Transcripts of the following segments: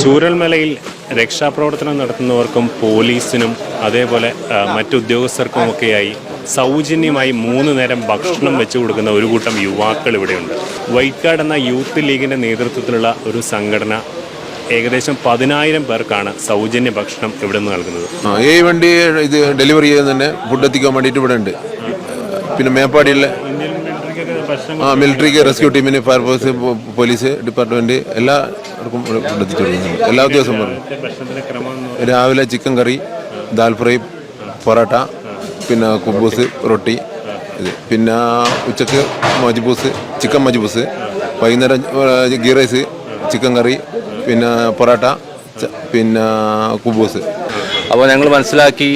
ചൂരൽമലയിൽ രക്ഷാപ്രവർത്തനം നടത്തുന്നവർക്കും പോലീസിനും അതേപോലെ മറ്റുദ്യോഗസ്ഥർക്കും ഒക്കെയായി സൗജന്യമായി മൂന്ന് നേരം ഭക്ഷണം വെച്ചു കൊടുക്കുന്ന ഒരു കൂട്ടം യുവാക്കൾ ഇവിടെയുണ്ട്. വൈക്കാട് എന്ന യൂത്ത് ലീഗിന്റെ നേതൃത്വത്തിലുള്ള ഒരു സംഘടന ഏകദേശം പതിനായിരം പേർക്കാണ് സൗജന്യ ഭക്ഷണം ഇവിടെ നിന്ന് നൽകുന്നത് ഈ വണ്ടി ഇത് ഡെലിവറി ചെയ്യുന്ന തന്നെ ഫുഡ് എത്തിക്കാൻ വേണ്ടിയിട്ട് ഇവിടെ ഉണ്ട്. പിന്നെ മേപ്പാടിയിലെ ആ മിലിറ്ററിക്ക് റെസ്ക്യൂ ടീമിന് ഫയർഫോഴ്സ് പോലീസ് ഡിപ്പാർട്ട്മെന്റ് എല്ലാവർക്കും കൊടുക്കുന്നുണ്ട് എല്ലാ ദിവസവും പറഞ്ഞു രാവിലെ chicken curry dal fry parotta പിന്നെ കുബൂസ് റൊട്ടി ഇത്. പിന്നെ ഉച്ചയ്ക്ക് മജ്ബൂസ് ചിക്കൻ മജ്ബൂസ് വൈകുന്നേരം ഗീ റൈസ് ചിക്കൻ കറി പിന്നെ പൊറോട്ട പിന്നെ കുബൂസ്. അപ്പോൾ ഞങ്ങൾ മനസ്സിലാക്കി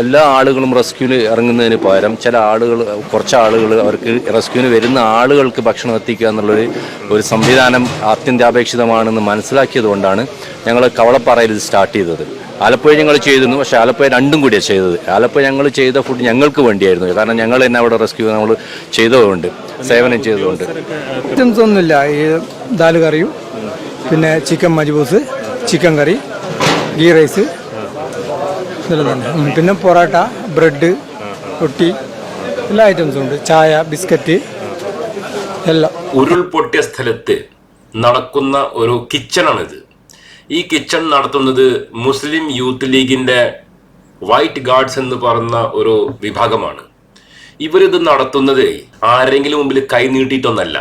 എല്ലാ ആളുകളും റെസ്ക്യൂവിന് ഇറങ്ങുന്നതിന് പകരം ചില ആളുകൾ കുറച്ച് ആളുകൾ അവർക്ക് റെസ്ക്യൂവിന് വരുന്ന ആളുകൾക്ക് ഭക്ഷണം എത്തിക്കുക എന്നുള്ളൊരു ഒരു സംവിധാനം അത്യന്താപേക്ഷിതമാണെന്ന് മനസ്സിലാക്കിയത് കൊണ്ടാണ് ഞങ്ങൾ കവളപ്പാറയിൽ ഇത് സ്റ്റാർട്ട് ചെയ്തത്. ആലപ്പുഴ ഞങ്ങൾ ചെയ്തിരുന്നു പക്ഷേ ആലപ്പുഴ രണ്ടും കൂടിയാണ് ചെയ്തത്. ആലപ്പുഴ ഞങ്ങൾ ചെയ്ത ഫുഡ് ഞങ്ങൾക്ക് വേണ്ടിയായിരുന്നു. കാരണം ഞങ്ങൾ തന്നെ അവിടെ റെസ്ക്യൂ നമ്മൾ ചെയ്തതുകൊണ്ട് സേവനം ചെയ്തതുകൊണ്ട്. ഐറ്റംസ് ഒന്നുമില്ല. ഈ ദാൽ കറിയും പിന്നെ ചിക്കൻ മജ്ബൂസ് ചിക്കൻ കറി ഗീ റൈസ് തന്നെ പിന്നെ പൊറോട്ട ബ്രെഡ് റൊട്ടി എല്ലാ ഐറ്റംസും ഉണ്ട്. ചായ ബിസ്ക്കറ്റ് എല്ലാം. ഉരുൾപൊട്ടിയ സ്ഥലത്ത് നടക്കുന്ന ഒരു കിച്ചണാണിത്. ഈ കിച്ചൺ നടത്തുന്നത് മുസ്ലിം യൂത്ത് ലീഗിന്റെ വൈറ്റ് ഗാർഡ്സ് എന്ന് പറയുന്ന ഒരു വിഭാഗമാണ്. ഇവരിത് നടത്തുന്നത് ആരെങ്കിലും മുമ്പിൽ കൈ നീട്ടിയിട്ടൊന്നല്ല.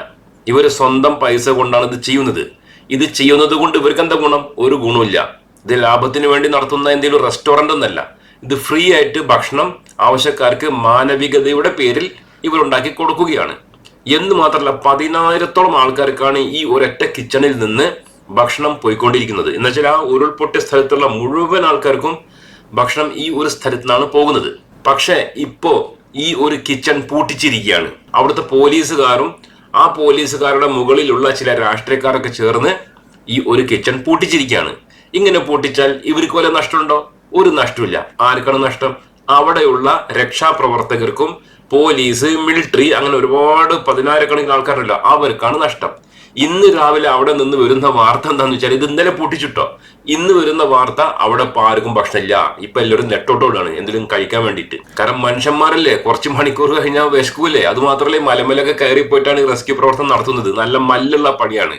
ഇവർ സ്വന്തം പൈസ കൊണ്ടാണ് ഇത് ചെയ്യുന്നത്. ഇത് ചെയ്യുന്നത് കൊണ്ട് ഇവർക്ക് എന്താ ഗുണം? ഒരു ഗുണമില്ല ഇത് ലാഭത്തിന് വേണ്ടി നടത്തുന്ന എന്തെങ്കിലും റെസ്റ്റോറന്റ് ഒന്നല്ല ഇത് ഫ്രീ ആയിട്ട് ഭക്ഷണം ആവശ്യക്കാർക്ക് മാനവികതയുടെ പേരിൽ ഇവരുണ്ടാക്കി കൊടുക്കുകയാണ്. എന്ന് മാത്രമല്ല പതിനായിരത്തോളം ആൾക്കാർക്കാണ് ഈ ഒരൊറ്റ കിച്ചണിൽ നിന്ന് ഭക്ഷണം പോയിക്കൊണ്ടിരിക്കുന്നത്. എന്ന് വെച്ചാൽ ആ ഉരുൾപൊട്ടിയ സ്ഥലത്തുള്ള മുഴുവൻ ആൾക്കാർക്കും ഭക്ഷണം ഈ ഒരു സ്ഥലത്തു നിന്നാണ് പോകുന്നത്. പക്ഷേ ഇപ്പോ ഈ ഒരു കിച്ചൺ പൂട്ടിച്ചിരിക്കുകയാണ്. അവിടുത്തെ പോലീസുകാരും ആ പോലീസുകാരുടെ മുകളിലുള്ള ചില രാഷ്ട്രീയക്കാരൊക്കെ ചേർന്ന് ഈ ഒരു കിച്ചൺ പൂട്ടിച്ചിരിക്കുകയാണ്. ഇങ്ങനെ പൊട്ടിച്ചാൽ ഇവർക്ക് വല്ല നഷ്ടമുണ്ടോ? ഒരു നഷ്ടമില്ല ആർക്കാണ് നഷ്ടം? അവിടെയുള്ള രക്ഷാപ്രവർത്തകർക്കും പോലീസ് മിലിറ്ററി അങ്ങനെ ഒരുപാട് പതിനായിരക്കണക്കിന് ആൾക്കാരുണ്ടല്ലോ അവർക്കാണ് നഷ്ടം. ഇന്ന് രാവിലെ അവിടെ നിന്ന് വരുന്ന വാർത്ത എന്താന്ന് വെച്ചാൽ ഇത് ഇന്നലെ പൊട്ടിച്ചിട്ടോ. ഇന്ന് വരുന്ന വാർത്ത അവിടെ ഇപ്പൊ ആർക്കും ഭക്ഷണമില്ല. ഇപ്പൊ എല്ലാവരും നെട്ടോട്ടോടാണ് എന്തെങ്കിലും കഴിക്കാൻ വേണ്ടിയിട്ട്. കാരണം മനുഷ്യന്മാരല്ലേ? കുറച്ച് മണിക്കൂർ കഴിഞ്ഞാൽ വിശക്കൂലേ അത് മാത്രമല്ലേ മലമലൊക്കെ കയറി പോയിട്ടാണ് റെസ്ക്യൂ പ്രവർത്തനം നടത്തുന്നത്. നല്ല മല്ലുള്ള പണിയാണ്.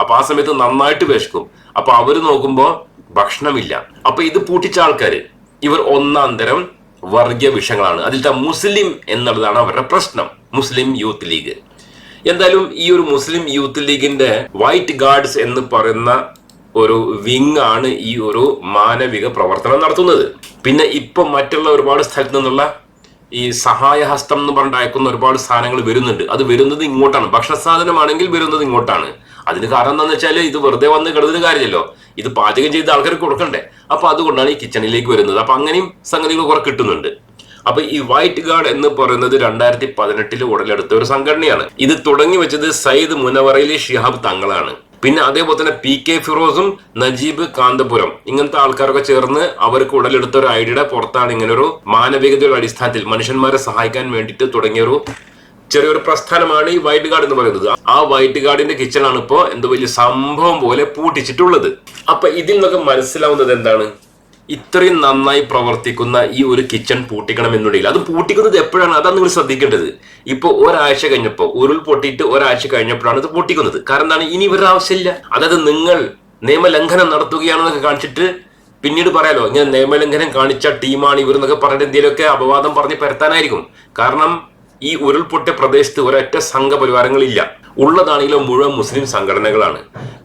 അപ്പൊ ആ സമയത്ത് നന്നായിട്ട് വിശക്കും. അപ്പൊ അവർ നോക്കുമ്പോ ഭക്ഷണമില്ല. അപ്പൊ ഇത് പൂട്ടിച്ച ആൾക്കാര്. ഇവർ ഒന്നാം തരം വർഗീയ വിഷയങ്ങളാണ് അതിലത്തെ മുസ്ലിം എന്നുള്ളതാണ് അവരുടെ പ്രശ്നം. Muslim youth league. എന്തായാലും ഈ ഒരു മുസ്ലിം യൂത്ത് ലീഗിന്റെ വൈറ്റ് ഗാർഡ്സ് എന്ന് പറയുന്ന ഒരു വിങ് ആണ് ഈ ഒരു മാനവിക പ്രവർത്തനം നടത്തുന്നത്. പിന്നെ ഇപ്പൊ മറ്റുള്ള ഒരുപാട് സ്ഥലത്ത് നിന്നുള്ള ഈ സഹായഹസ്തം എന്ന് പറഞ്ഞിട്ട് അയക്കുന്ന ഒരുപാട് സാധനങ്ങൾ വരുന്നുണ്ട്. അത് വരുന്നത് ഇങ്ങോട്ടാണ്. ഭക്ഷണ സാധനമാണെങ്കിൽ വരുന്നത് ഇങ്ങോട്ടാണ്. അതിന് കാരണം എന്താണെന്ന് വെച്ചാൽ ഇത് വെറുതെ വന്ന് കിടന്നിട്ട് കാര്യമല്ലോ ഇത് പാചകം ചെയ്ത ആൾക്കാർക്ക് കൊടുക്കണ്ടേ? അപ്പൊ അതുകൊണ്ടാണ് ഈ കിച്ചണിലേക്ക് വരുന്നത്. അപ്പൊ അങ്ങനെയും സംഗതികൾ കുറെ കിട്ടുന്നുണ്ട്. അപ്പൊ ഈ വൈറ്റ് ഗാർഡ് എന്ന് പറയുന്നത് രണ്ടായിരത്തി പതിനെട്ടിൽ ഉടലെടുത്ത ഒരു സംഘടനയാണ്. ഇത് തുടങ്ങി വെച്ചത് സയ്യിദ് മുനവറയിലെ ഷിഹാബ് തങ്ങളാണ്. പിന്നെ അതേപോലെ തന്നെ പി കെ ഫിറോസും നജീബ് കാന്തപുരം. ഇങ്ങനത്തെ ആൾക്കാരൊക്കെ ചേർന്ന് അവർക്ക് ഉടലെടുത്ത ഒരു ഐഡിയയുടെ പുറത്താണ് ഇങ്ങനൊരു മാനവികതയുടെ അടിസ്ഥാനത്തിൽ മനുഷ്യന്മാരെ സഹായിക്കാൻ വേണ്ടിയിട്ട് തുടങ്ങിയൊരു ചെറിയൊരു പ്രസ്ഥാനമാണ് ഈ വൈറ്റ് ഗാർഡ് എന്ന് പറയുന്നത്. ആ വൈറ്റ് ഗാർഡിന്റെ കിച്ചൺ ആണ് ഇപ്പോ എന്തോ വലിയ സംഭവം പോലെ പൂട്ടിച്ചിട്ടുള്ളത്. അപ്പൊ ഇതിൽ നിന്നൊക്കെ മനസ്സിലാവുന്നത് എന്താണ്? ഇത്രയും നന്നായി പ്രവർത്തിക്കുന്ന ഈ ഒരു കിച്ചൺ പൂട്ടിക്കണം എന്നുള്ള അത് പൂട്ടിക്കുന്നത് എപ്പോഴാണ്? അതാണ് നിങ്ങൾ ശ്രദ്ധിക്കേണ്ടത്. ഇപ്പൊ ഒരാഴ്ച കഴിഞ്ഞപ്പോ ഉരുൾ പൊട്ടിയിട്ട് ഒരാഴ്ച കഴിഞ്ഞപ്പോഴാണ് ഇത് പൊട്ടിക്കുന്നത്. കാരണം എന്താണ്? ഇനി ഇവരുടെ ആവശ്യമില്ല. അതായത് നിങ്ങൾ നിയമലംഘനം നടത്തുകയാണെന്നൊക്കെ കാണിച്ചിട്ട് പിന്നീട് പറയാലോ ഇങ്ങനെ നിയമലംഘനം കാണിച്ച ടീമാണ് ഇവർ എന്നൊക്കെ പറഞ്ഞിട്ട് എന്തെങ്കിലുമൊക്കെ അപവാദം പറഞ്ഞ് പരത്താനായിരിക്കും. കാരണം ഈ ഉരുൾപൊട്ടിയ പ്രദേശത്ത് ഒരൊറ്റ സംഘപരിവാരങ്ങളില്ല. ഉള്ളതാണെങ്കിലും മുഴുവൻ മുസ്ലിം സംഘടനകളാണ്.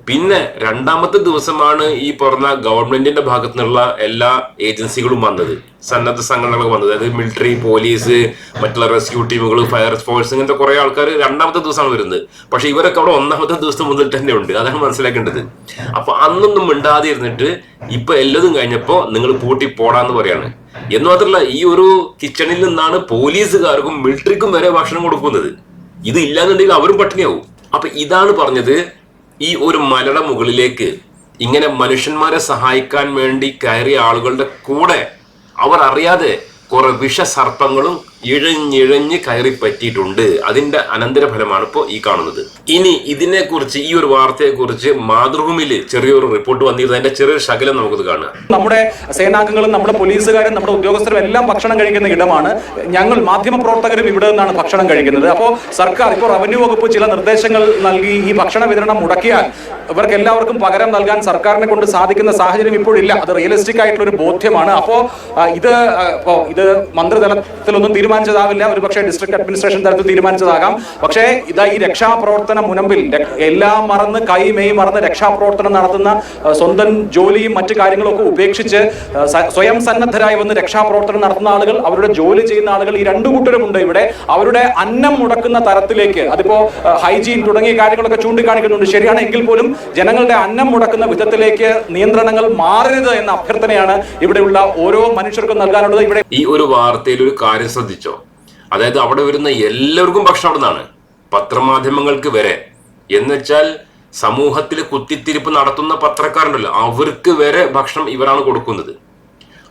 പിന്നെ രണ്ടാമത്തെ ദിവസമാണ് ഈ പറഞ്ഞ ഗവൺമെന്റിന്റെ ഭാഗത്തു നിന്നുള്ള എല്ലാ ഏജൻസികളും വന്നത്. സന്നദ്ധ സംഘടനകൾ വന്നത്. അതായത് മിലിറ്ററി പോലീസ് മറ്റുള്ള റെസ്ക്യൂ ടീമുകൾ ഫയർ ഫോഴ്സ് ഇങ്ങനത്തെ കുറെ ആൾക്കാർ രണ്ടാമത്തെ ദിവസമാണ് വരുന്നത്. പക്ഷെ ഇവരൊക്കെ അവിടെ ഒന്നാമത്തെ ദിവസം മുതൽ തന്നെ ഉണ്ട്. അതാണ് മനസ്സിലാക്കേണ്ടത്. അപ്പൊ അന്നൊന്നും മിണ്ടാതിരുന്നിട്ട് ഇപ്പൊ എല്ലതും കഴിഞ്ഞപ്പോ നിങ്ങൾ പൂട്ടി പോടാന്ന് പറയാണ്. എന്ന് മാത്രമല്ല ഈ ഒരു കിച്ചണിൽ നിന്നാണ് പോലീസുകാർക്കും മിലിറ്ററിക്കും വരെ ഭക്ഷണം കൊടുക്കുന്നത്. ഇത് ഇല്ലാന്നുണ്ടെങ്കിൽ അവരും പട്ടിണിയാവും. അപ്പൊ ഇതാണ് പറഞ്ഞത് ഈ ഒരു മലയുടെ മുകളിലേക്ക്. ഇങ്ങനെ മനുഷ്യന്മാരെ സഹായിക്കാൻ വേണ്ടി കയറിയ ആളുകളുടെ കൂടെ അവർ അറിയാതെ കുറെ വിഷസർപ്പങ്ങളും ഇഴഞ്ഞിഴഞ്ഞ് കയറി പറ്റിയിട്ടുണ്ട്. അതിന്റെ അനന്തരഫലമാണ് ഇപ്പോൾ ഈ കാണുന്നത്. ഇനി ഇതിനെക്കുറിച്ച് ഈ ഒരു വാർത്തയെക്കുറിച്ച് മാതൃഭൂമിയിൽ ചെറിയൊരു റിപ്പോർട്ട് വന്നിരുന്നു. അതിന്റെ ചെറിയൊരു ശകലം നമുക്കത് കാണാം. നമ്മുടെ സേനാംഗങ്ങളും നമ്മുടെ പോലീസുകാരും നമ്മുടെ ഉദ്യോഗസ്ഥരും എല്ലാം ഭക്ഷണം കഴിക്കുന്ന ഇടമാണ്. ഞങ്ങൾ മാധ്യമപ്രവർത്തകരും ഇവിടെ നിന്നാണ് ഭക്ഷണം കഴിക്കുന്നത്. അപ്പോൾ സർക്കാർ ഇപ്പോൾ റവന്യൂ വകുപ്പ് ചില നിർദ്ദേശങ്ങൾ നൽകി ഈ ഭക്ഷണ വിതരണം മുടക്കിയാൽ ഇവർക്ക് എല്ലാവർക്കും പകരം നൽകാൻ സർക്കാരിനെ കൊണ്ട് സാധിക്കുന്ന സാഹചര്യം ഇപ്പോഴില്ല. അത് റിയലിസ്റ്റിക് ആയിട്ടുള്ള ഒരു ബോധ്യമാണ്. അപ്പോൾ ഇത് ഇത് മന്ത്രിതലത്തിലൊന്നും തീരുമാനിച്ചതാവില്ല. ഒരു പക്ഷേ ഡിസ്ട്രിക്ട് അഡ്മിനിസ്ട്രേഷൻ തരത്തിൽ തീരുമാനിച്ചതാകാം. പക്ഷേ ഇതാ ഈ രക്ഷാപ്രവർത്തനം മുനമ്പിൽ എല്ലാം മറന്ന് കൈ മെയ് മറന്ന് രക്ഷാപ്രവർത്തനം നടത്തുന്ന സ്വന്തം ജോലിയും മറ്റു കാര്യങ്ങളൊക്കെ ഉപേക്ഷിച്ച് സ്വയം സന്നദ്ധരായി വന്ന് രക്ഷാപ്രവർത്തനം നടത്തുന്ന ആളുകൾ അവരുടെ ജോലി ചെയ്യുന്ന ആളുകൾ ഈ രണ്ടു കൂട്ടരുമുണ്ട് ഇവിടെ. അവരുടെ അന്നം മുടക്കുന്ന തരത്തിലേക്ക് അതിപ്പോ ഹൈജീൻ തുടങ്ങിയ കാര്യങ്ങളൊക്കെ ചൂണ്ടിക്കാണിക്കുന്നുണ്ട്. ശരിയാണ് എങ്കിൽ പോലും ജനങ്ങളുടെ അന്നം മുടക്കുന്ന വിധത്തിലേക്ക് നിയന്ത്രണങ്ങൾ മാറരുത് എന്ന അഭ്യർത്ഥനയാണ് ഇവിടെയുള്ള ഓരോ മനുഷ്യർക്കും നൽകാനുള്ളത്. ഇവിടെ ഈ ഒരു വാർത്തയിൽ ഒരു കാര്യം ശ്രദ്ധിച്ചോ? അതായത് അവിടെ വരുന്ന എല്ലാവർക്കും ഭക്ഷണം അവിടെ നിന്നാണ് പത്രമാധ്യമങ്ങൾക്ക് വരെ. എന്നുവെച്ചാൽ സമൂഹത്തിൽ കുത്തിത്തിരിപ്പ് നടത്തുന്ന പത്രക്കാരുണ്ടല്ലോ അവർക്ക് വരെ ഭക്ഷണം ഇവരാണ് കൊടുക്കുന്നത്.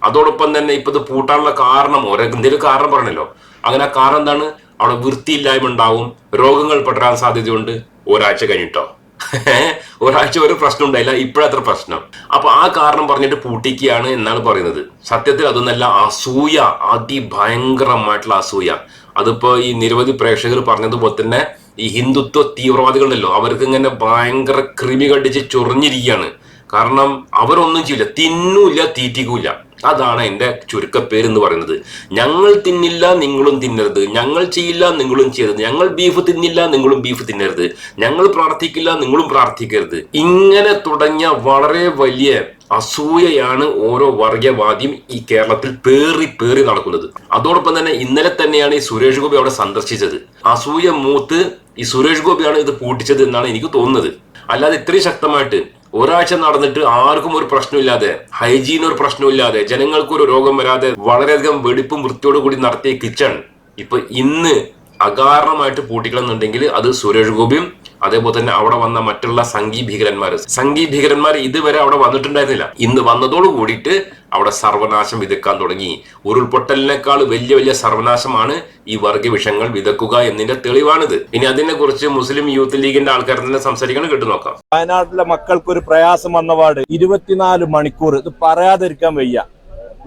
അതോടൊപ്പം തന്നെ ഇപ്പൊ ഇത് പൂട്ടാനുള്ള കാരണം എന്തെങ്കിലും കാരണം പറഞ്ഞല്ലോ. അങ്ങനെ ആ കാരണം എന്താണ്? അവിടെ വൃത്തിയില്ലായ്മ ഉണ്ടാവും രോഗങ്ങൾ പടരാൻ സാധ്യതയുണ്ട്. ഒരാഴ്ച കഴിഞ്ഞിട്ടോ? ഒരാഴ്ച ഒരു പ്രശ്നം ഉണ്ടായില്ല ഇപ്പോഴത്ര പ്രശ്നം. അപ്പൊ ആ കാരണം പറഞ്ഞിട്ട് പൂട്ടിക്കുകയാണ് എന്നാണ് പറയുന്നത്. സത്യത്തിൽ അതൊന്നല്ല അസൂയ അതിഭയങ്കരമായിട്ടുള്ള അസൂയ. അതിപ്പോ ഈ നിരവധി പ്രേക്ഷകർ പറഞ്ഞതുപോലെ തന്നെ ഈ ഹിന്ദുത്വ തീവ്രവാദികളുണ്ടല്ലോ അവർക്ക് ഇങ്ങനെ ഭയങ്കര കൃമി കടിച്ച് ചൊറിഞ്ഞിരിക്കുകയാണ്. കാരണം അവരൊന്നും ചെയ്യില്ല തിന്നൂല്ല തീറ്റിക്കൂല. അതാണ് എന്റെ ചുരുക്കപ്പേര് എന്ന് പറയുന്നത്. ഞങ്ങൾ തിന്നില്ല നിങ്ങളും തിന്നരുത്. ഞങ്ങൾ ചെയ്യില്ല നിങ്ങളും ചെയ്യരുത്. ഞങ്ങൾ ബീഫ് തിന്നില്ല നിങ്ങളും ബീഫ് തിന്നരുത്. ഞങ്ങൾ പ്രാർത്ഥിക്കില്ല നിങ്ങളും പ്രാർത്ഥിക്കരുത്. ഇങ്ങനെ തുടങ്ങിയ വളരെ വലിയ അസൂയയാണ് ഓരോ വർഗീയവാദിയും ഈ കേരളത്തിൽ പേറി പേറി നടക്കുന്നത്. അതോടൊപ്പം തന്നെ ഇന്നലെ തന്നെയാണ് ഈ സുരേഷ് ഗോപി അവിടെ സന്ദർശിച്ചത്. അസൂയ മൂത്ത് ഈ സുരേഷ് ഗോപിയാണ് ഇത് പൂട്ടിച്ചത് എന്നാണ് എനിക്ക് തോന്നുന്നത്. അല്ലാതെ ഇത്രയും ശക്തമായിട്ട് ഒരാഴ്ച നടന്നിട്ട് ആർക്കും ഒരു പ്രശ്നമില്ലാതെ ഹൈജീൻ ഒരു പ്രശ്നമില്ലാതെ ജനങ്ങൾക്കൊരു രോഗം വരാതെ വളരെയധികം വെടിപ്പും വൃത്തിയോട് കൂടി നടത്തിയ കിച്ചൺ. ഇപ്പൊ ഇന്ന് അകാരണമായിട്ട് പൂട്ടിക്കണമെന്നുണ്ടെങ്കിൽ അത് സുരേഷ് ഗോപിയും അതേപോലെ തന്നെ അവിടെ വന്ന മറ്റുള്ള സംഘീ ഭീകരന്മാർ സംഘീ ഭീകരന്മാർ ഇതുവരെ അവിടെ വന്നിട്ടുണ്ടായിരുന്നില്ല. ഇന്ന് വന്നതോട് കൂടിയിട്ട് അവിടെ സർവനാശം വിതക്കാൻ തുടങ്ങി. ഉരുൾപൊട്ടലിനേക്കാൾ വലിയ വലിയ സർവനാശമാണ് ഈ വർഗ വിഷങ്ങൾ വിതക്കുക എന്നതിന്റെ തെളിവാണിത്. ഇനി അതിനെ കുറിച്ച് മുസ്ലിം യൂത്ത് ലീഗിന്റെ ആൾക്കാർ തന്നെ സംസാരിക്കണം കേട്ടു നോക്കാം. വയനാട്ടിലെ മക്കൾക്ക് ഒരു പ്രയാസം വന്ന വന്നപാട് ഇരുപത്തിനാല് മണിക്കൂർ ഇത് പറയാതിരിക്കാൻ വയ്യ.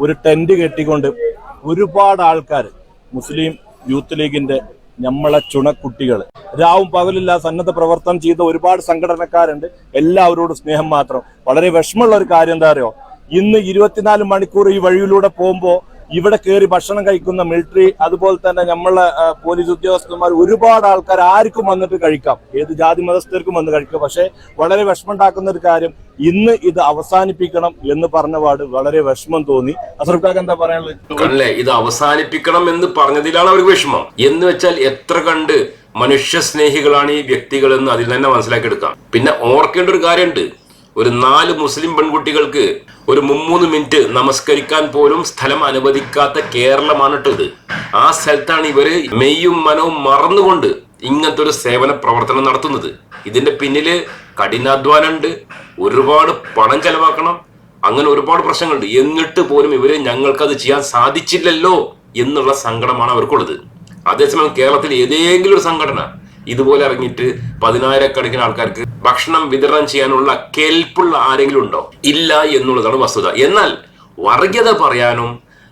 ഒരു ടെന്റ് കെട്ടിക്കൊണ്ട് ഒരുപാട് ആൾക്കാർ മുസ്ലിം യൂത്ത് ലീഗിന്റെ നമ്മളെ ചുണക്കുട്ടികൾ രാവും പകലില്ല സന്നദ്ധ പ്രവർത്തനം ചെയ്ത ഒരുപാട് സംഘടനക്കാരുണ്ട്. എല്ലാവരോടും സ്നേഹം മാത്രം. വളരെ വിഷമമുള്ള ഒരു കാര്യം എന്താ അറിയോ? ഇന്ന് ഇരുപത്തിനാല് മണിക്കൂർ ഈ വഴിയിലൂടെ പോകുമ്പോൾ ഇവിടെ കയറി ഭക്ഷണം കഴിക്കുന്ന മിലിറ്ററി അതുപോലെ തന്നെ നമ്മളെ പോലീസ് ഉദ്യോഗസ്ഥന്മാർ ഒരുപാട് ആൾക്കാർ ആർക്കും വന്നിട്ട് കഴിക്കാം. ഏത് ജാതി മതസ്ഥർക്കും വന്ന് കഴിക്കാം. പക്ഷേ വളരെ വിഷമമുണ്ടാക്കുന്ന ഒരു കാര്യം ഇന്ന് ഇത് അവസാനിപ്പിക്കണം എന്ന് പറഞ്ഞ പാട് വളരെ വിഷമം തോന്നി. അസർക്കാക്ക് എന്താ പറയാനുള്ളത്? കണ്ടല്ലേ ഇത് അവസാനിപ്പിക്കണം എന്ന് പറഞ്ഞതിലാണ് അവർക്ക് വിഷമം. എന്ന് വെച്ചാൽ എത്ര കണ്ട് മനുഷ്യ സ്നേഹികളാണ് ഈ വ്യക്തികൾ എന്ന് അതിൽ തന്നെ മനസ്സിലാക്കിയെടുക്കാം. പിന്നെ ഓർക്കേണ്ട ഒരു കാര്യമുണ്ട്. ഒരു നാല് മുസ്ലിം പെൺകുട്ടികൾക്ക് ഒരു മുമ്മൂന്ന് മിനിറ്റ് നമസ്കരിക്കാൻ പോലും സ്ഥലം അനുവദിക്കാത്ത കേരളമാണ് ആ സ്ഥലത്താണ് ഇവർ മെയ്യും മനവും മറന്നുകൊണ്ട് ഇങ്ങനത്തെ ഒരു സേവന പ്രവർത്തനം നടത്തുന്നത്. ഇതിന്റെ പിന്നിൽ കഠിനാധ്വാനം ഉണ്ട് ഒരുപാട് പണം ചെലവാക്കണം അങ്ങനെ ഒരുപാട് പ്രശ്നങ്ങളുണ്ട്. എന്നിട്ട് പോലും ഇവർ ഞങ്ങൾക്കത് ചെയ്യാൻ സാധിച്ചില്ലല്ലോ എന്നുള്ള സങ്കടമാണ് അവർക്കുള്ളത്. അതേസമയം കേരളത്തിൽ ഏതെങ്കിലും ഒരു സംഘടന ഇതുപോലെ ഇറങ്ങിയിട്ട് പതിനായിരക്കണക്കിന് ആൾക്കാർക്ക് ഭക്ഷണം വിതരണം ചെയ്യാനുള്ള കേൾപ്പുള്ള ആരെങ്കിലും ഉണ്ടോ? ഇല്ല എന്നുള്ളതാണ് വസ്തുത. എന്നാൽ വർഗീയത പറയാനും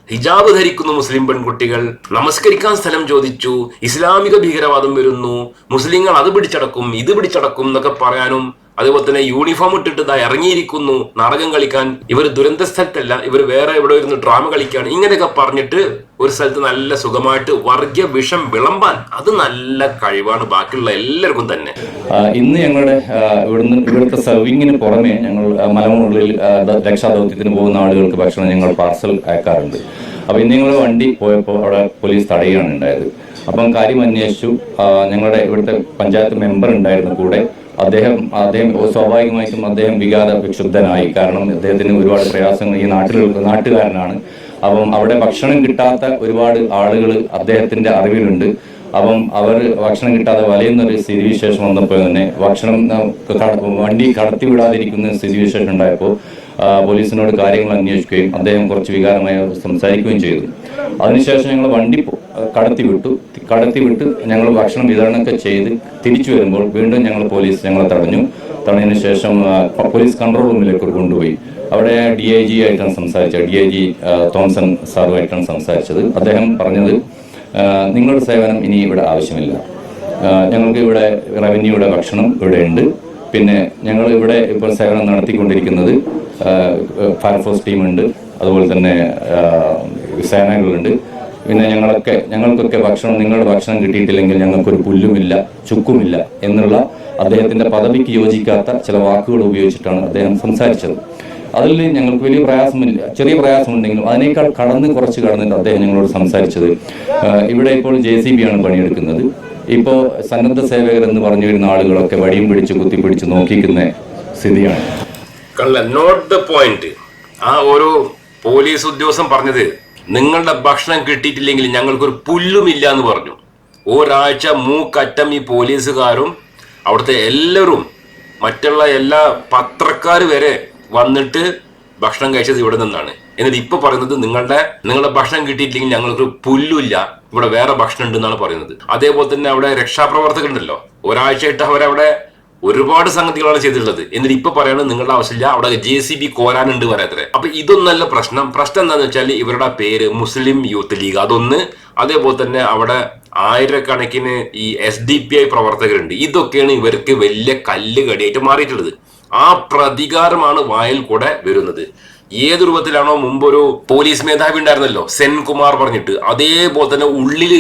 ഹിജാബ് ധരിക്കുന്ന മുസ്ലിം പെൺകുട്ടികൾ നമസ്കരിക്കാൻ സ്ഥലം ചോദിച്ചു ഇസ്ലാമിക ഭീകരവാദം വരുന്നു മുസ്ലിങ്ങൾ അത് പിടിച്ചടക്കും ഇത് പിടിച്ചടക്കും എന്നൊക്കെ പറയാനും അതുപോലെ തന്നെ യൂണിഫോം ഇട്ടിട്ട് ഇറങ്ങിയിരിക്കുന്നു നാടകം കളിക്കാൻ. ഇവർ ദുരന്ത സ്ഥലത്തല്ല ഇവർ വേറെ എവിടെ ഇരുന്ന് ഡ്രാമ കളിക്കാൻ ഇങ്ങനെയൊക്കെ പറഞ്ഞിട്ട് ഒരു സ്ഥലത്ത് നല്ല സുഖമായിട്ട് വർഗീയ വിഷം വിളമ്പാൻ അത് നല്ല കഴിവാണ് ബാക്കിയുള്ള എല്ലാവർക്കും തന്നെ. ഇന്ന് ഞങ്ങളുടെ ഇവിടുന്ന് ഇവിടുത്തെ സർവിങ്ങിന് പുറമെ ഞങ്ങൾ മലമുകളിൽ രക്ഷാദൗത്യത്തിന് പോകുന്ന ആളുകൾക്ക് ഭക്ഷണം ഞങ്ങൾ പാർസൽ അയക്കാറുണ്ട്. അപ്പോൾ ഇന്ന് ഞങ്ങൾ വണ്ടി പോയപ്പോൾ അവിടെ പോലീസ് തടയുകയാണ് ഉണ്ടായത്. അപ്പം കാര്യം അന്വേഷിച്ചു. ഞങ്ങളുടെ ഇവിടുത്തെ പഞ്ചായത്ത് മെമ്പർ ഉണ്ടായിരുന്നു കൂടെ. അദ്ദേഹം അദ്ദേഹം സ്വാഭാവികമായിട്ടും അദ്ദേഹം വികാര വിക്ഷുബ്ധനായി കാരണം അദ്ദേഹത്തിന് ഒരുപാട് പ്രയാസങ്ങൾ ഈ നാട്ടിൽ നാട്ടുകാരനാണ്. അപ്പം അവിടെ ഭക്ഷണം കിട്ടാത്ത ഒരുപാട് ആളുകൾ അദ്ദേഹത്തിന്റെ അറിവിലുണ്ട്. അപ്പം അവർ ഭക്ഷണം കിട്ടാതെ വലയുന്ന ഒരു സ്ഥിതിവിശേഷം വന്നപ്പോൾ തന്നെ ഭക്ഷണം വണ്ടി കടത്തി വണ്ടി കടത്തിവിടാതിരിക്കുന്ന സ്ഥിതിവിശേഷം ഉണ്ടായപ്പോൾ പോലീസിനോട് കാര്യങ്ങൾ അന്വേഷിക്കുകയും അദ്ദേഹം കുറച്ച് വികാരമായി സംസാരിക്കുകയും ചെയ്തു. അതിനുശേഷം ഞങ്ങൾ വണ്ടി കടത്തി വിട്ടു. കടത്തി വിട്ട് ഞങ്ങൾ ഭക്ഷണം വിതരണമൊക്കെ ചെയ്ത് തിരിച്ചു വരുമ്പോൾ വീണ്ടും ഞങ്ങൾ പോലീസ് ഞങ്ങളെ തടഞ്ഞു. തടഞ്ഞതിന് ശേഷം പോലീസ് കൺട്രോൾ റൂമിലേക്ക് കൊണ്ടുപോയി. അവിടെ ഡി ഐ ജി ആയിട്ടാണ് സംസാരിച്ചത്. ഡി ഐ ജി തോമസൺ സാറുമായിട്ടാണ് സംസാരിച്ചത്. അദ്ദേഹം പറഞ്ഞത് നിങ്ങളുടെ സേവനം ഇനി ഇവിടെ ആവശ്യമില്ല. ഞങ്ങൾക്ക് ഇവിടെ റവന്യൂയുടെ ഭക്ഷണം ഇവിടെ ഉണ്ട്. പിന്നെ ഞങ്ങൾ ഇവിടെ ഇപ്പോൾ സേവനം നടത്തിക്കൊണ്ടിരിക്കുന്നത് ഫയർഫോഴ്സ് ടീമുണ്ട് അതുപോലെ തന്നെ സേനകളുണ്ട്. പിന്നെ ഞങ്ങളൊക്കെ ഞങ്ങൾക്കൊക്കെ ഭക്ഷണം നിങ്ങളുടെ ഭക്ഷണം കിട്ടിയിട്ടില്ലെങ്കിൽ ഞങ്ങൾക്കൊരു പുല്ലുമില്ല ചുക്കുമില്ല എന്നുള്ള അദ്ദേഹത്തിന്റെ പദവിക്ക് യോജിക്കാത്ത ചില വാക്കുകൾ ഉപയോഗിച്ചിട്ടാണ് അദ്ദേഹം സംസാരിച്ചത്. അതിൽ ഞങ്ങൾക്ക് വലിയ പ്രയാസമില്ല. ചെറിയ പ്രയാസമുണ്ടെങ്കിലും അതിനേക്കാൾ കടന്ന് കുറച്ച് കടന്നിട്ട് അദ്ദേഹം ഞങ്ങളോട് സംസാരിച്ചത്. ഇവിടെ ഇപ്പോൾ ജെ സി ബി ആണ് പണിയെടുക്കുന്നത്. ഇപ്പോൾ സന്നദ്ധ സേവകർ എന്ന് പറഞ്ഞു വരുന്ന ആളുകളൊക്കെ വടിയും പിടിച്ച് കുത്തിപ്പിടിച്ച് നോക്കിക്കുന്ന സ്ഥിതിയാണ്. കള്ള നോട്ട് ദ പോയിന്റ് ആ ഒരു പോലീസ് ഉദ്യോഗസ്ഥൻ പറഞ്ഞത് നിങ്ങളുടെ ഭക്ഷണം കിട്ടിയിട്ടില്ലെങ്കിൽ ഞങ്ങൾക്കൊരു പുല്ലുമില്ല എന്ന് പറഞ്ഞു. ഒരാഴ്ച മൂക്കറ്റം ഈ പോലീസുകാരും അവിടുത്തെ എല്ലാവരും മറ്റുള്ള എല്ലാ പത്രക്കാർ വരെ വന്നിട്ട് ഭക്ഷണം കഴിച്ചത് ഇവിടെ നിന്നാണ്. എന്നിട്ട് ഇപ്പൊ പറയുന്നത് നിങ്ങളുടെ നിങ്ങളുടെ ഭക്ഷണം കിട്ടിയിട്ടില്ലെങ്കിൽ ഞങ്ങൾക്ക് പുല്ലുമില്ല. ഇവിടെ വേറെ ഭക്ഷണം ഉണ്ടെന്നാണ് പറയുന്നത്. അതേപോലെ തന്നെ അവിടെ രക്ഷാപ്രവർത്തകരുണ്ടല്ലോ. ഒരാഴ്ചയായിട്ട് അവരവിടെ ഒരുപാട് സംഗതികളാണ് ചെയ്തിട്ടുള്ളത്. എന്നിട്ട് ഇപ്പൊ പറയാണ് നിങ്ങളുടെ ആവശ്യമില്ല. അവിടെ ജെ സി ബി കോരാനുണ്ട് പറയാത്ര. അപ്പൊ ഇതൊന്നല്ല പ്രശ്നം. പ്രശ്നം എന്താന്ന് വെച്ചാൽ ഇവരുടെ പേര് മുസ്ലിം യൂത്ത് ലീഗ്. അതൊന്ന്. അതേപോലെ തന്നെ അവിടെ ആയിരക്കണക്കിന് ഈ എസ് ഡി പി ഐ പ്രവർത്തകരുണ്ട്. ഇതൊക്കെയാണ് ഇവർക്ക് വലിയ കല്ല് കടിയായിട്ട് മാറിയിട്ടുള്ളത്. ആ പ്രതികാരമാണ് വായിൽ കൂടെ വരുന്നത്. ഏത് രൂപത്തിലാണോ മുമ്പൊരു പോലീസ് മേധാവി ഉണ്ടായിരുന്നല്ലോ? സെൻകുമാർ പറഞ്ഞിട്ട്. അതേപോലെ തന്നെ ഉള്ളിൽ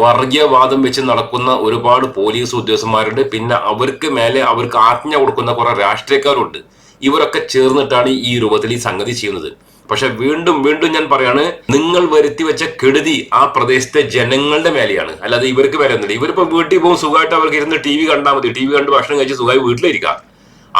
വർഗീയവാദം വെച്ച് നടക്കുന്ന ഒരുപാട് പോലീസ് ഉദ്യോഗസ്ഥന്മാരുണ്ട്. പിന്നെ അവർക്ക് മേലെ അവർക്ക് ആജ്ഞ കൊടുക്കുന്ന കുറെ രാഷ്ട്രീയക്കാരുണ്ട്. ഇവരൊക്കെ ചേർന്നിട്ടാണ് ഈ രൂപത്തിൽ ഈ സംഗതി ചെയ്യുന്നത്. പക്ഷെ വീണ്ടും വീണ്ടും ഞാൻ പറയാണ് നിങ്ങൾ വരുത്തി വെച്ച കെടുതി ആ പ്രദേശത്തെ ജനങ്ങളുടെ മേലെയാണ്. അല്ലാതെ ഇവർക്ക് മേലെ ഇവരിപ്പോ വീട്ടിൽ പോകും സുഖമായിട്ട് അവർക്ക് ഇരുന്ന് ടി വി കണ്ടാൽ മതി. ടി വി കണ്ട് ഭക്ഷണം കഴിച്ച് സുഖമായി വീട്ടിലിരിക്കാം.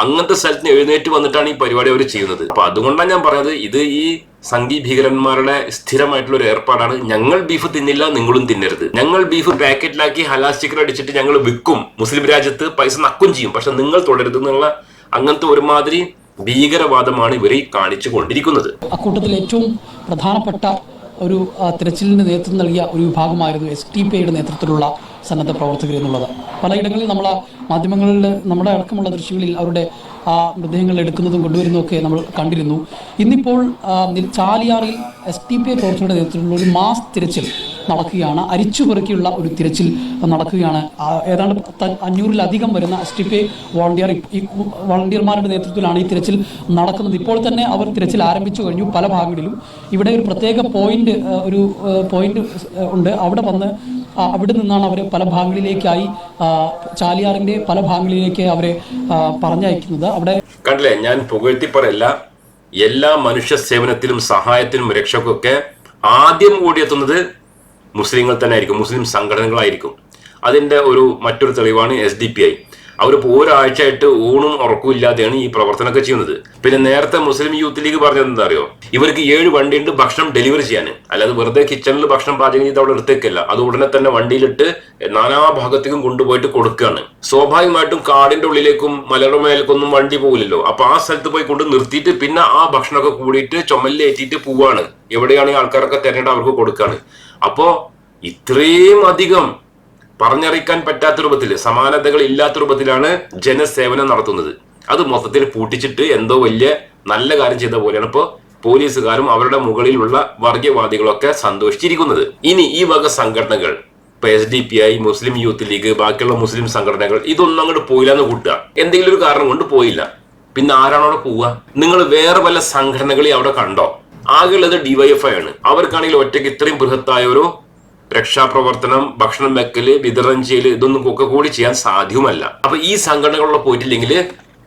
അങ്ങനത്തെ സ്ഥലത്തിന് എഴുന്നേറ്റ് വന്നിട്ടാണ് ഈ പരിപാടി അവർ ചെയ്യുന്നത്. അപ്പൊ അതുകൊണ്ടാണ് ഞാൻ പറഞ്ഞത് ഇത് ഈ സംഘി ഭീകരന്മാരുടെ സ്ഥിരമായിട്ടുള്ള ഒരു ഏർപ്പാടാണ്. ഞങ്ങൾ ബീഫ് തിന്നില്ല നിങ്ങളും തിന്നരുത്. ഞങ്ങൾ ബീഫ് പാക്കറ്റിലാക്കി ഹലാൽ സ്റ്റിക്കർ അടിച്ചിട്ട് ഞങ്ങൾ വിൽക്കും. മുസ്ലിം രാജ്യത്ത് പൈസ നക്കും ചെയ്യും. പക്ഷെ നിങ്ങൾ തുടരുത് എന്നുള്ള അങ്ങനത്തെ ഒരുമാതിരി ഭീകരവാദമാണ് ഇവർ കാണിച്ചു കൊണ്ടിരിക്കുന്നത്. അക്കൂട്ടത്തിൽ ഏറ്റവും പ്രധാനപ്പെട്ട ഒരു തിരച്ചിലിന് നേതൃത്വം നൽകിയ ഒരു വിഭാഗമായിരുന്നു എസ് ടി പി ഐയുടെ നേതൃത്വത്തിലുള്ള സന്നദ്ധ പ്രവർത്തകർ എന്നുള്ളത്. പലയിടങ്ങളിൽ നമ്മൾ മാധ്യമങ്ങളിൽ നമ്മുടെ അടക്കമുള്ള ദൃശ്യങ്ങളിൽ അവരുടെ ആ മൃതദേഹങ്ങൾ എടുക്കുന്നതും കൊണ്ടുവരുന്നതും ഒക്കെ നമ്മൾ കണ്ടിരുന്നു. ഇന്നിപ്പോൾ ചാലിയാറിൽ എസ് ടി പി ഐ പ്രവർത്തകരുടെ നേതൃത്വത്തിലുള്ള ഒരു മാസ് തിരച്ചിൽ നടക്കുകയാണ്. അരിച്ചു പെറുക്കിയുള്ള ഒരു തിരച്ചിൽ നടക്കുകയാണ്. ഏതാണ്ട് അഞ്ഞൂറിലധികം വരുന്ന എസ് ടി പി വോളണ്ടിയർ ഈ വോളണ്ടിയർമാരുടെ നേതൃത്വത്തിലാണ് ഈ തിരച്ചിൽ നടക്കുന്നത്. ഇപ്പോൾ തന്നെ അവർ തിരച്ചിൽ ആരംഭിച്ചു കഴിഞ്ഞു പല ഭാഗങ്ങളിലും. ഇവിടെ ഒരു പ്രത്യേക പോയിന്റ് ഒരു പോയിന്റ് ഉണ്ട്. അവിടെ വന്ന് അവിടെ നിന്നാണ് അവരെ പല ഭാഗങ്ങളിലേക്കായി ചാലിയാറിന്റെ പല ഭാഗങ്ങളിലേക്ക് അവരെ പറഞ്ഞയക്കുന്നത്. അവിടെ കണ്ടില്ലേ ഞാൻ പുകഴ്ത്തി പറയല്ല എല്ലാ മനുഷ്യ സേവനത്തിലും സഹായത്തിനും രക്ഷക്കൊക്കെ ആദ്യം ഓടിയെത്തുന്നത് മുസ്ലിങ്ങൾ തന്നെ ആയിരിക്കും മുസ്ലിം സംഘടനകളായിരിക്കും. അതിന്റെ ഒരു മറ്റൊരു തെളിവാണ് എസ് ഡി പി ഐ. അവരിപ്പോൾ ഒരാഴ്ചയായിട്ട് ഊണും ഉറക്കും ഇല്ലാതെയാണ് ഈ പ്രവർത്തനമൊക്കെ ചെയ്യുന്നത്. പിന്നെ നേരത്തെ മുസ്ലിം യൂത്ത് ലീഗ് പറഞ്ഞത് എന്താ അറിയോ ഇവർക്ക് ഏഴ് വണ്ടിയുണ്ട് ഭക്ഷണം ഡെലിവറി ചെയ്യാൻ. അല്ലാതെ വെറുതെ കിച്ചണിൽ ഭക്ഷണം പാചകം ചെയ്ത് അവിടെ എടുത്തേക്കല്ല. അത് ഉടനെ തന്നെ വണ്ടിയിലിട്ട് നാനാ ഭാഗത്തേക്കും കൊണ്ടുപോയിട്ട് കൊടുക്കുകയാണ്. സ്വാഭാവികമായിട്ടും കാടിന്റെ ഉള്ളിലേക്കും മലയുടെ മേലേക്കൊന്നും വണ്ടി പോകില്ലല്ലോ അപ്പൊ ആ സ്ഥലത്ത് പോയി കൊണ്ട് നിർത്തിയിട്ട് പിന്നെ ആ ഭക്ഷണമൊക്കെ കൂടിയിട്ട് ചുമലിലേറ്റിയിട്ട് പോവാണ്. എവിടെയാണ് ഈ ആൾക്കാരൊക്കെ തിരഞ്ഞെടുത്ത് അവർക്ക് കൊടുക്കുകയാണ്. അപ്പോ ഇത്രയും അധികം പറഞ്ഞറിയിക്കാൻ പറ്റാത്ത രൂപത്തിൽ സമാനതകൾ ഇല്ലാത്ത രൂപത്തിലാണ് ജനസേവനം നടത്തുന്നത്. അത് മൊത്തത്തിൽ പൂട്ടിച്ചിട്ട് എന്തോ വലിയ നല്ല കാര്യം ചെയ്ത പോലെയാണ് ഇപ്പോൾ പോലീസുകാരും അവരുടെ മുകളിലുള്ള വർഗീയവാദികളൊക്കെ സന്തോഷിച്ചിരിക്കുന്നത്. ഇനി ഈ വക സംഘടനകൾ ഇപ്പൊ S D P I Muslim youth league ബാക്കിയുള്ള മുസ്ലിം സംഘടനകൾ ഇതൊന്നും അങ്ങോട്ട് പോയില്ല എന്ന് കൂട്ടുക. എന്തെങ്കിലും ഒരു കാരണം കൊണ്ട് പോയില്ല. പിന്നെ ആരാണോ അവിടെ പോവുക? നിങ്ങൾ വേറെ വല്ല സംഘടനകളെ അവിടെ കണ്ടോ? ആകെയുള്ളത് ഡിവൈഎഫ്ഐ ആണ്. അവർക്കാണെങ്കിൽ ഒറ്റയ്ക്ക് ഇത്രയും ബൃഹത്തായ ഒരു രക്ഷാപ്രവർത്തനം ഭക്ഷണം വെക്കൽ വിതരണം ചെയ്യൽ ഇതൊന്നും ഒക്കെ കൂടി ചെയ്യാൻ സാധ്യമല്ല. അപ്പൊ ഈ സംഘടനകളിലൊക്കെ പോയിട്ടില്ലെങ്കിൽ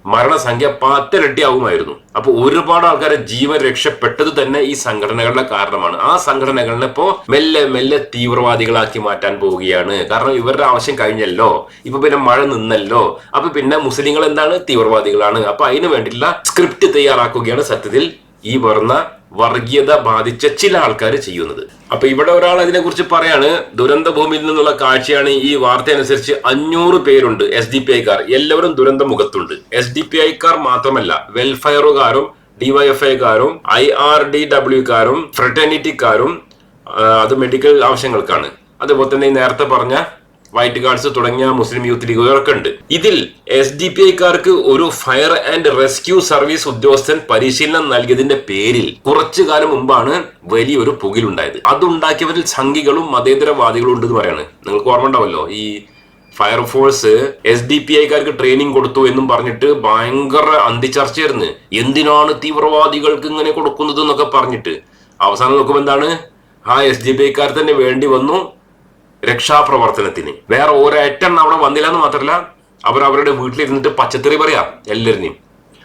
മരണസംഖ്യ പത്തിരട്ടി ആവുമായിരുന്നു അപ്പൊ ഒരുപാട് ആൾക്കാരെ ജീവൻ രക്ഷപ്പെട്ടത് തന്നെ ഈ സംഘടനകളുടെ കാരണമാണ്. ആ സംഘടനകളിനെ ഇപ്പോ മെല്ലെ മെല്ലെ തീവ്രവാദികളാക്കി മാറ്റാൻ പോവുകയാണ്. കാരണം ഇവരുടെ ആവശ്യം കഴിഞ്ഞല്ലോ. ഇപ്പൊ പിന്നെ മഴ നിന്നല്ലോ. അപ്പൊ പിന്നെ മുസ്ലിങ്ങൾ എന്താണ്? തീവ്രവാദികളാണ്. അപ്പൊ അതിനു വേണ്ടിയിട്ടുള്ള സ്ക്രിപ്റ്റ് തയ്യാറാക്കുകയാണ് സത്യത്തിൽ ഈ വർണ വർഗീയത ബാധിച്ച ചില ആൾക്കാർ ചെയ്യുന്നത്. അപ്പൊ ഇവിടെ ഒരാൾ അതിനെ കുറിച്ച് പറയാണ് ദുരന്ത ഭൂമിയിൽ നിന്നുള്ള കാഴ്ചയാണ് ഈ വാർത്ത അനുസരിച്ച് അഞ്ഞൂറ് പേരുണ്ട് എസ് ഡി പി ഐക്കാർ. എല്ലാവരും ദുരന്ത മുഖത്തുണ്ട് എസ് ഡി പി ഐക്കാർ മാത്രമല്ല വെൽഫെയറുകാരും ഡിവൈഎഫ്ഐക്കാരും ഐ ആർ ഡി ഡബ്ല്യുക്കാരും ഫ്രട്ടേണിറ്റിക്കാരും അത് മെഡിക്കൽ ആവശ്യങ്ങൾക്കാണ്. അതുപോലെ തന്നെ നേരത്തെ പറഞ്ഞ വൈറ്റ് ഗാർഡ്സ് തുടങ്ങിയ മുസ്ലിം യൂത്ത് ലീഗുകളൊക്കെ ഉണ്ട്. ഇതിൽ എസ് ഡി പി ഐക്കാർക്ക് ഒരു ഫയർ ആൻഡ് റെസ്ക്യൂ സർവീസ് ഉദ്യോഗസ്ഥൻ പരിശീലനം നൽകിയതിന്റെ പേരിൽ കുറച്ചു കാലം മുമ്പാണ് വലിയൊരു പുകിലുണ്ടായത് അതുണ്ടാക്കിയവരിൽ സംഘികളും മതേതരവാദികളും ഉണ്ടെന്ന് പറയാണ്. നിങ്ങൾക്ക് ഓർമ്മ ഉണ്ടാവല്ലോ ഈ fire force S D P ഐക്കാർക്ക് training കൊടുത്തു എന്നും പറഞ്ഞിട്ട് ഭയങ്കര അന്തിച്ചർച്ചയായിരുന്നു എന്തിനാണ് തീവ്രവാദികൾക്ക് ഇങ്ങനെ കൊടുക്കുന്നത് എന്നൊക്കെ പറഞ്ഞിട്ട്. അവസാനം നോക്കുമ്പോൾ എന്താണ്? ആ എസ് ഡി പി ഐക്കാർ തന്നെ വേണ്ടി വന്നു. രക്ഷാപ്രവർത്തനത്തിന്. വേറെ ഒരേറ്റെണ്ണം അവിടെ വന്നില്ല എന്ന് മാത്രമല്ല അവർ അവരുടെ വീട്ടിലിരുന്നിട്ട് പച്ചക്കറി പറയാം എല്ലാവരിനെയും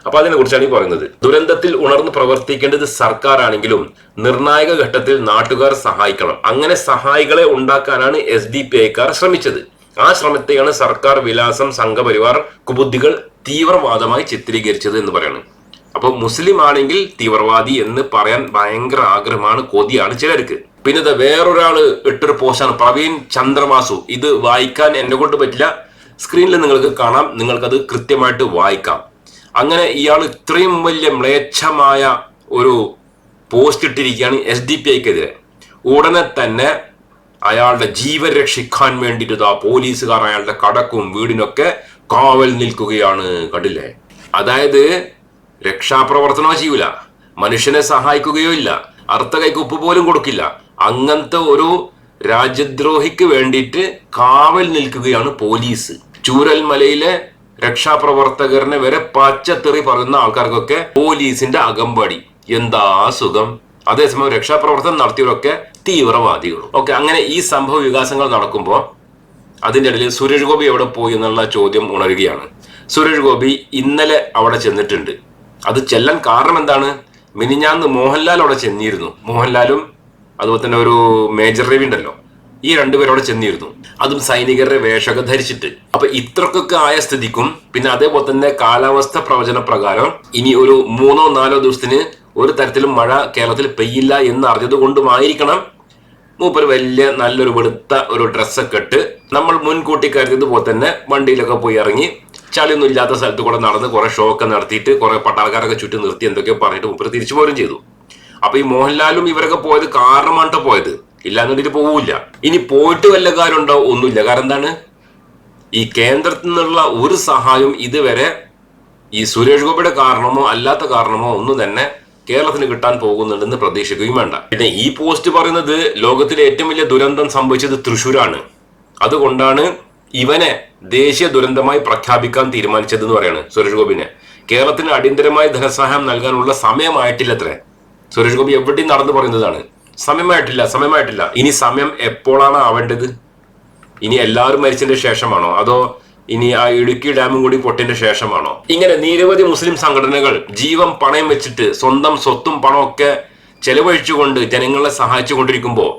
അപ്പൊ അതിനെ കുറിച്ചാണ് ഈ പറയുന്നത്. ദുരന്തത്തിൽ ഉണർന്ന് പ്രവർത്തിക്കേണ്ടത് സർക്കാരാണെങ്കിലും നിർണായക ഘട്ടത്തിൽ നാട്ടുകാർ സഹായിക്കണം. അങ്ങനെ സഹായികളെ ഉണ്ടാക്കാനാണ് എസ് ഡി പി ഐക്കാർ ശ്രമിച്ചത്. ആ ശ്രമത്തെയാണ് സർക്കാർ വിലാസം സംഘപരിവാർ കുബുദ്ധികൾ തീവ്രവാദമായി ചിത്രീകരിച്ചത് എന്ന് പറയുന്നത് അപ്പൊ മുസ്ലിം ആണെങ്കിൽ തീവ്രവാദി എന്ന് പറയാൻ ഭയങ്കര ആഗ്രഹമാണ് കൊതിയാണ് ചിലർക്ക്. പിന്നെ ഇത് വേറൊരാൾ ഇട്ടൊരു പോസ്റ്റാണ് പ്രവീൺ ചന്ദ്രവാസു. ഇത് വായിക്കാൻ എന്നെ കൊണ്ട് പറ്റില്ല. സ്ക്രീനിൽ നിങ്ങൾക്ക് കാണാം. നിങ്ങൾക്കത് കൃത്യമായിട്ട് വായിക്കാം. അങ്ങനെ ഇയാൾ ഇത്രയും വലിയ മ്ലേച്ഛമായ ഒരു പോസ്റ്റ് ഇട്ടിരിക്കുകയാണ് എസ് ഡി പി ഐക്കെതിരെ ഉടനെ തന്നെ അയാളുടെ ജീവൻ രക്ഷിക്കാൻ വേണ്ടിയിട്ട് ആ പോലീസുകാർ അയാളുടെ കടക്കും വീടിനൊക്കെ കാവൽ നിൽക്കുകയാണ്. കണ്ടില്ലേ? അതായത് രക്ഷാപ്രവർത്തനമോ ചെയ്യൂല. മനുഷ്യനെ സഹായിക്കുകയോ ഇല്ല. അർത്ഥ കൈക്ക് ഉപ്പ് പോലും കൊടുക്കില്ല. അങ്ങനത്തെ ഒരു രാജ്യദ്രോഹിക്ക് വേണ്ടിയിട്ട് കാവൽ നിൽക്കുകയാണ് പോലീസ്. ചൂരൽമലയിലെ രക്ഷാപ്രവർത്തകരനെ വരെ പച്ചത്തെറി പറയുന്ന ആൾക്കാർക്കൊക്കെ പോലീസിന്റെ അകമ്പടി. എന്താ സുഖം? അതേസമയം രക്ഷാപ്രവർത്തനം നടത്തിയവരൊക്കെ തീവ്രവാദികളും. ഓക്കെ അങ്ങനെ ഈ സംഭവ വികാസങ്ങൾ നടക്കുമ്പോൾ അതിന്റെ ഇടയിൽ സുരേഷ് ഗോപി എവിടെ പോയി എന്നുള്ള ചോദ്യം ഉണരുകയാണ്. സുരേഷ് ഗോപി ഇന്നലെ അവിടെ ചെന്നിട്ടുണ്ട്. അത് ചെല്ലാൻ കാരണം എന്താണ്? മിനിഞ്ഞാന്ന് മോഹൻലാൽ അവിടെ ചെന്നിരുന്നു. മോഹൻലാലും അതുപോലെ തന്നെ ഒരു മേജർ രവി ഉണ്ടല്ലോ ഈ രണ്ടുപേരോടെ ചെന്നിരുന്നു. അതും സൈനികരുടെ വേഷമൊക്കെ ധരിച്ചിട്ട്. അപ്പൊ ഇത്രക്കൊക്കെ ആയ സ്ഥിതിക്കും പിന്നെ അതേപോലെ തന്നെ കാലാവസ്ഥ പ്രവചന പ്രകാരം ഇനി ഒരു മൂന്നോ നാലോ ദിവസത്തിന് ഒരു തരത്തിലും മഴ കേരളത്തിൽ പെയ്യില്ല എന്ന് അറിഞ്ഞത് കൊണ്ടുമായിരിക്കണം. മൂപ്പർ വലിയ നല്ലൊരു വെളുത്ത ഒരു ഡ്രസ്സൊക്കെ ഇട്ട് നമ്മൾ മുൻകൂട്ടി കരുതിയതുപോലെ തന്നെ വണ്ടിയിലൊക്കെ പോയി ഇറങ്ങി ചളിയൊന്നും ഇല്ലാത്ത സ്ഥലത്ത് കൂടെ നടന്ന് കുറെ ഷോ ഒക്കെ നടത്തിയിട്ട് കുറെ പട്ടാളക്കാരൊക്കെ ചുറ്റും നിർത്തി എന്തൊക്കെയോ പറഞ്ഞിട്ട് മൂപ്പർ തിരിച്ചു പോരും ചെയ്തു. അപ്പൊ ഈ മോഹൻലാലും ഇവരൊക്കെ പോയത് കാരണമാണ്ട്ടോ പോയത്. ഇല്ലാന്നുണ്ടെങ്കിൽ പോവില്ല. ഇനി പോയിട്ട് വല്ല കാര്യമുണ്ടോ? ഒന്നുമില്ല. കാരണം എന്താണ്? ഈ കേന്ദ്രത്തിൽ നിന്നുള്ള ഒരു സഹായം ഇതുവരെ ഈ സുരേഷ് ഗോപിയുടെ കാരണമോ അല്ലാത്ത കാരണമോ ഒന്നും തന്നെ കേരളത്തിന് കിട്ടാൻ പോകുന്നുണ്ടെന്ന് പ്രതീക്ഷിക്കുകയും വേണ്ട. പിന്നെ ഈ പോസ്റ്റ് പറയുന്നത് ലോകത്തിലെ ഏറ്റവും വലിയ ദുരന്തം സംഭവിച്ചത് തൃശ്ശൂരാണ്. അതുകൊണ്ടാണ് ഇവനെ ദേശീയ ദുരന്തമായി പ്രഖ്യാപിക്കാൻ തീരുമാനിച്ചതെന്ന് പറയാണ് സുരേഷ് ഗോപിനെ. കേരളത്തിന് അടിയന്തരമായി ധനസഹായം നൽകാനുള്ള സമയമായിട്ടില്ല അത്രേ സുരേഷ് ഗോപി എവിടെയും നടന്നു പറയുന്നതാണ്. സമയമായിട്ടില്ല സമയമായിട്ടില്ല. ഇനി സമയം എപ്പോഴാണ് ആവേണ്ടത്? ഇനി എല്ലാവരും മരിച്ചതിന്റെ ശേഷമാണോ? അതോ ഇനി ആ ഇടുക്കി ഡാമും കൂടി പൊട്ടിന്റെ ശേഷമാണോ? ഇങ്ങനെ നിരവധി മുസ്ലിം സംഘടനകൾ ജീവൻ പണയം വെച്ചിട്ട് സ്വന്തം സ്വത്തും ഒക്കെ ചെലവഴിച്ചുകൊണ്ട് ജനങ്ങളെ സഹായിച്ചു കൊണ്ടിരിക്കുമ്പോൾ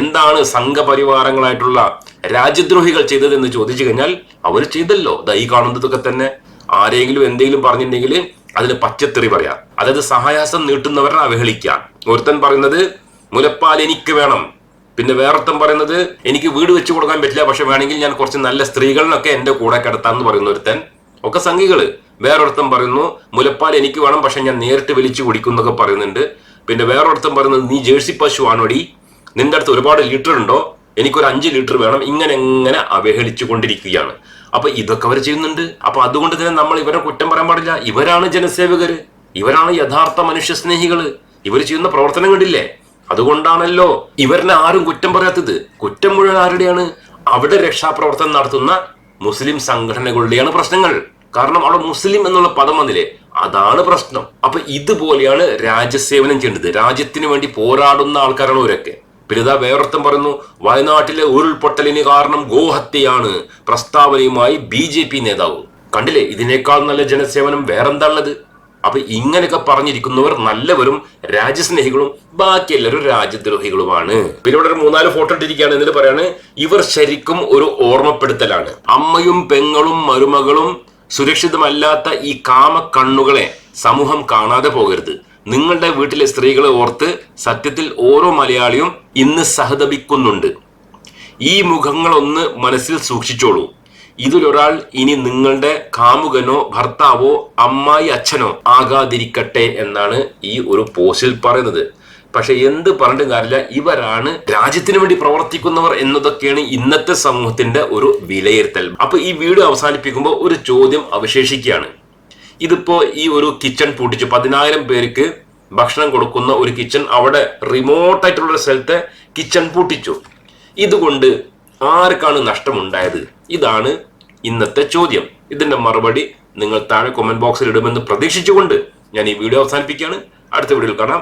എന്താണ് സംഘപരിവാരങ്ങളായിട്ടുള്ള രാജ്യദ്രോഹികൾ ചെയ്തതെന്ന് ചോദിച്ചു കഴിഞ്ഞാൽ അവർ ചെയ്തല്ലോ. ദൈ കാണുന്നതൊക്കെ തന്നെ. ആരെങ്കിലും എന്തെങ്കിലും പറഞ്ഞിട്ടുണ്ടെങ്കിൽ അതിന് പച്ചത്തെറി പറയാം. അതായത് സഹായാസം നീട്ടുന്നവരെ അവഹേളിക്കുക ഒരുത്തൻ പറയുന്നത് മുലപ്പാൽ എനിക്ക് വേണം. പിന്നെ വേറൊത്തൻ പറയുന്നത് എനിക്ക് വീട് വെച്ച് കൊടുക്കാൻ പറ്റില്ല പക്ഷെ വേണമെങ്കിൽ ഞാൻ കുറച്ച് നല്ല സ്ത്രീകളിനൊക്കെ എന്റെ കൂടെ കിടത്താന്ന് പറയുന്ന ഒരുത്തൻ. ഒക്കെ സംഘികൾ. വേറൊരുത്തൻ പറയുന്നു മുലപ്പാൽ എനിക്ക് വേണം പക്ഷെ ഞാൻ നേരിട്ട് വലിച്ചു കുടിക്കും എന്നൊക്കെ പറയുന്നുണ്ട്. പിന്നെ വേറൊരുത്തൻ പറയുന്നത് നീ ജേഴ്സി പശു ആണോടി? നിന്റെ അടുത്ത് ഒരുപാട് ലിറ്റർ ഉണ്ടോ? എനിക്കൊരു അഞ്ച് ലിറ്റർ വേണം. ഇങ്ങനെ എങ്ങനെ അവഹേളിച്ചു കൊണ്ടിരിക്കുകയാണ്. അപ്പൊ ഇതൊക്കെ അവർ ചെയ്യുന്നുണ്ട്. അപ്പൊ അതുകൊണ്ട് തന്നെ നമ്മൾ ഇവരെ കുറ്റം പറയാൻ പാടില്ല. ഇവരാണ് ജനസേവകര്. ഇവരാണ് യഥാർത്ഥ മനുഷ്യ സ്നേഹികൾ ഇവർ ചെയ്യുന്ന പ്രവർത്തനം കണ്ടില്ലേ? അതുകൊണ്ടാണല്ലോ ഇവരിനെ ആരും കുറ്റം പറയാത്തത്. കുറ്റം മുഴുവൻ ആരുടെയാണ്? അവിടെ രക്ഷാപ്രവർത്തനം നടത്തുന്ന മുസ്ലിം സംഘടനകളുടെയാണ് പ്രശ്നങ്ങൾ. കാരണം അവിടെ മുസ്ലിം എന്നുള്ള പദം വന്നില്ലേ? അതാണ് പ്രശ്നം. അപ്പൊ ഇതുപോലെയാണ് രാജ്യസേവനം ചെയ്യേണ്ടത്. രാജ്യത്തിന് വേണ്ടി പോരാടുന്ന ആൾക്കാരാണ് ഇവരൊക്കെ. പിന്നെ ഇതാ വേറൊരുത്തം പറയുന്നു വയനാട്ടിലെ ഉരുൾപൊട്ടലിന് കാരണം ഗോഹത്യയാണ്. പ്രസ്താവനയുമായി ബി ജെ പി നേതാവ്. കണ്ടില്ലേ? ഇതിനേക്കാൾ നല്ല ജനസേവനം വേറെന്താ ഉള്ളത് അപ്പൊ ഇങ്ങനെയൊക്കെ പറഞ്ഞിരിക്കുന്നവർ നല്ലവരും രാജ്യസ്നേഹികളും ബാക്കി എല്ലാവരും രാജ്യദ്രോഹികളുമാണ്. പിന്നെ ഇവിടെ ഒരു മൂന്നാൽ ഫോട്ടോ ഇട്ടിരിക്കുകയാണ്. എന്നിട്ട് പറയാണ് ഇവർ ശരിക്കും ഒരു ഓർമ്മപ്പെടുത്തലാണ്. അമ്മയും പെങ്ങളും മരുമകളും സുരക്ഷിതമല്ലാത്ത ഈ കാമ കണ്ണുകളെ സമൂഹം കാണാതെ പോകരുത്. നിങ്ങളുടെ വീട്ടിലെ സ്ത്രീകളെ ഓർത്ത് സത്യത്തിൽ ഓരോ മലയാളിയും ഇന്ന് സഹതപിക്കുന്നുണ്ട്. ഈ മുഖങ്ങളൊന്ന് മനസ്സിൽ സൂക്ഷിച്ചോളൂ. ഇതിലൊരാൾ ഇനി നിങ്ങളുടെ കാമുകനോ ഭർത്താവോ അമ്മായി അച്ഛനോ ആകാതിരിക്കട്ടെ എന്നാണ് ഈ ഒരു പോസ്റ്റിൽ പറയുന്നത്. പക്ഷെ എന്ത് പറഞ്ഞിട്ടും കാര്യമില്ല. ഇവരാണ് രാജ്യത്തിന് വേണ്ടി പ്രവർത്തിക്കുന്നവർ എന്നതൊക്കെയാണ് ഇന്നത്തെ സമൂഹത്തിന്റെ ഒരു വിലയിരുത്തൽ. അപ്പൊ ഈ വീഡിയോ അവസാനിപ്പിക്കുമ്പോൾ ഒരു ചോദ്യം അവശേഷിക്കുകയാണ്. ഇതിപ്പോ ഈ ഒരു കിച്ചൺ പൂട്ടിച്ചു പതിനായിരം പേർക്ക് ഭക്ഷണം കൊടുക്കുന്ന ഒരു കിച്ചൺ അവിടെ റിമോട്ട് ആയിട്ടുള്ള സ്ഥലത്തെ കിച്ചൺ പൂട്ടിച്ചു. ഇതുകൊണ്ട് ആർക്കാണ് നഷ്ടമുണ്ടായത്? ഇതാണ് ഇന്നത്തെ ചോദ്യം. ഇതിന്റെ മറുപടി നിങ്ങൾ താഴെ കൊമന്റ് ബോക്സിൽ ഇടുമെന്ന് പ്രതീക്ഷിച്ചുകൊണ്ട് ഞാൻ ഈ വീഡിയോ അവസാനിപ്പിക്കുകയാണ്. അടുത്ത വീഡിയോയിൽ കാണാം.